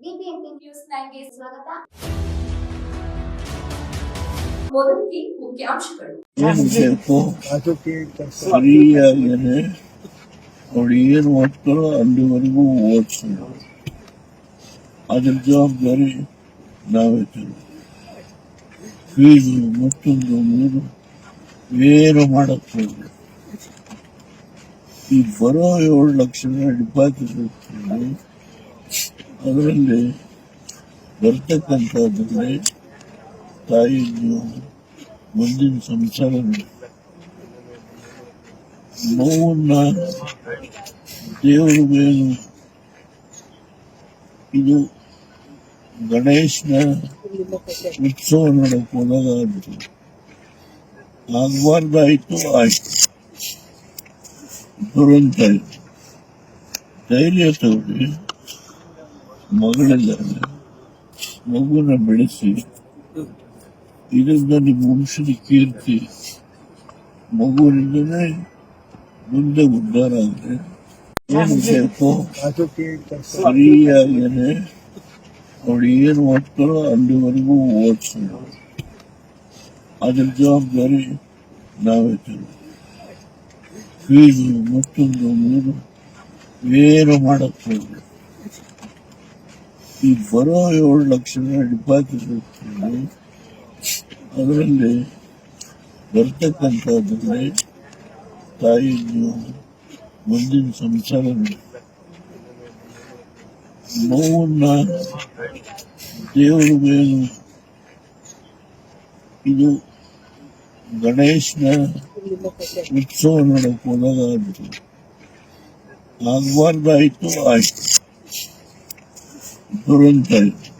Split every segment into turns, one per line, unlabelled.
BBMP news ನೈನ್ಗೆ ಸ್ವಾಗತ ಮೊದಲಿಗೆ ಮುಖ್ಯಾಂಶಗಳು
ಏನು ಬೇಕು
ಅದಕ್ಕೆ
ಸರಿಯಾಗೇನೆ ಅವ್ರು ಏನು ಓದ್ತಾರೋ ಅಲ್ಲಿವರೆಗೂ ಓದಿಸೋದು ಅದ್ರ ಜವಾಬ್ದಾರಿ ನಾವೇ ತರೋದು ಫೀಸು ಮತ್ತೊಂದು ಮೂರು ಏನು ಮಾಡಕ್ ಹೋಗ್ಲಿ ಈ ಬರೋ ಏಳು ಲಕ್ಷ ಡಿಪಾಸಿಟ್ ಇರ್ತದೆ ಅದರಲ್ಲಿ ಬರ್ತಕ್ಕಂಥದ್ರಲ್ಲಿ ತಾಯಿ ಜೀವನ ಮುಂದಿನ ಸಂಸಾರ ನೋವನ್ನ ದೇವರು ಏನು ಇದು ಗಣೇಶನ ಉತ್ಸವ ನೋಡಕ್ ಹೋದಾಗ ಆದ್ರು ಆಗ್ಬಾರ್ದಾಯ್ತು ಆಯ್ತು ದುರಂತ ಆಯ್ತು ಧೈರ್ಯ ತಗೊಳ್ಳಿ ಮಗಳಿದ್ದಾರೆ ಮಗುನ ಬೆಳೆಸಿ. ಇದರಿಂದ ನಿಮ್ಮ ವಂಶದ ಕೀರ್ತಿ. ಮಗುವಿನಿಂದನೇ ಮುಂದೆ ಉದ್ಧಾರ ಆದ್ರೆ ಏನು ಬೇಕು? ಸರಿಯಾಗೇನೆ. ಅವಳು ಏನು ಓದ್ತಾರೋ ಅಲ್ಲಿವರೆಗೂ ಓದಿಸೋದು ಅದ್ರ ಜವಾಬ್ದಾರಿ ನಾವೇ ಫೀಸು ಮತ್ತೊಂದು ಮೂರು, ಏನು ಮಾಡಕ್ ಹೋಗ್ಲಿ? ಈ ಬರೋ ಏಳು ಲಕ್ಷ ಡಿಪಾಸಿಟ್ ಅದರಲ್ಲಿ ಬರ್ತಕ್ಕಂಥದ್ರಲ್ಲಿ ತಾಯಿ ಮುಂದಿನ ಸಂಸಾರ ನೋವನ್ನ ದೇವರು ಏನು ಇದು ಗಣೇಶನ ಉತ್ಸವ ನೋಡಕ್ ಹೋದಾಗ ಆಗ್ಬಾರ್ದಾಯ್ತು, ಆಯ್ತು. ದುರಂತ ಆಯ್ತು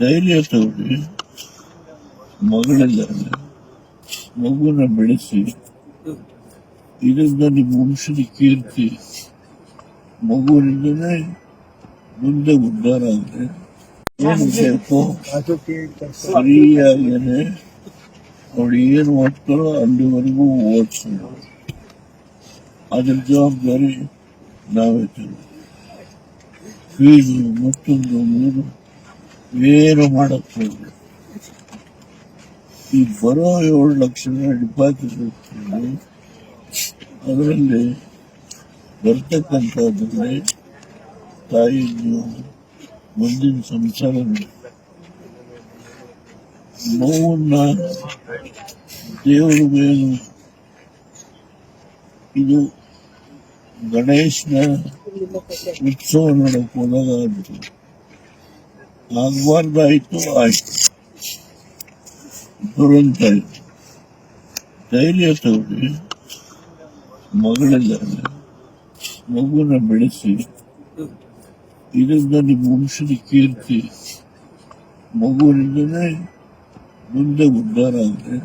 ಧೈರ್ಯ ತೋರಿ ಮಗಳಿದ್ದಾರೆ ಮಗುನ ಬೆಳೆಸಿ. ಇದರಿಂದ ನಿಮ್ಮ ವಂಶದ ಕೀರ್ತಿ ಮಗುವಿನಿಂದನೇ ಮುಂದೆ ಉದ್ಧಾರ ಆದ್ರೆ ಏನು ಬೇಕು? ಸರಿಯಾಗೇನೆ. ಅವ್ರು ಏನು ಓದ್ತಾರೋ ಅಲ್ಲಿವರೆಗೂ ಓದಿಸೋದು ಅದ್ರ ಜವಾಬ್ದಾರಿ ನಾವೇ ತರೋದು. ಫೀಸು ಮತ್ತೊಂದು ಮೂರು ಏನು ಮಾಡಕ್ ಹೋಗ್ಲಿ ಈ ಬರೋ ಏಳು ಲಕ್ಷ ಡಿಪಾಸಿಟ್ ಅದರಲ್ಲಿ ಬರ್ತಕ್ಕಂಥದ್ರಲ್ಲಿ ತಾಯಿ ಮುಂದಿನ ಸಂಸಾರ ನೋವನ್ನ ದೇವರು ಏನು ಇದು ಗಣೇಶನ ಉತ್ಸವ ನೋಡಕ್ ಹೋದಾಗ ಆದ್ರು ಆಗ್ಬಾರ್ದಾಯ್ತು ಆಯ್ತು ದುರಂತ ಆಯ್ತು ಧೈರ್ಯ ತೋರಿ ಮಗಳಿದ್ದಾರೆ ಮಗುನ ಬೆಳೆಸಿ ಇದರಿಂದ ನಿಮ್ಮ ವಂಶದ ಕೀರ್ತಿ ಮಗುವಿನಿಂದನೇ ಮುಂದೆ ಉದ್ಧಾರ ಆದ್ರೆ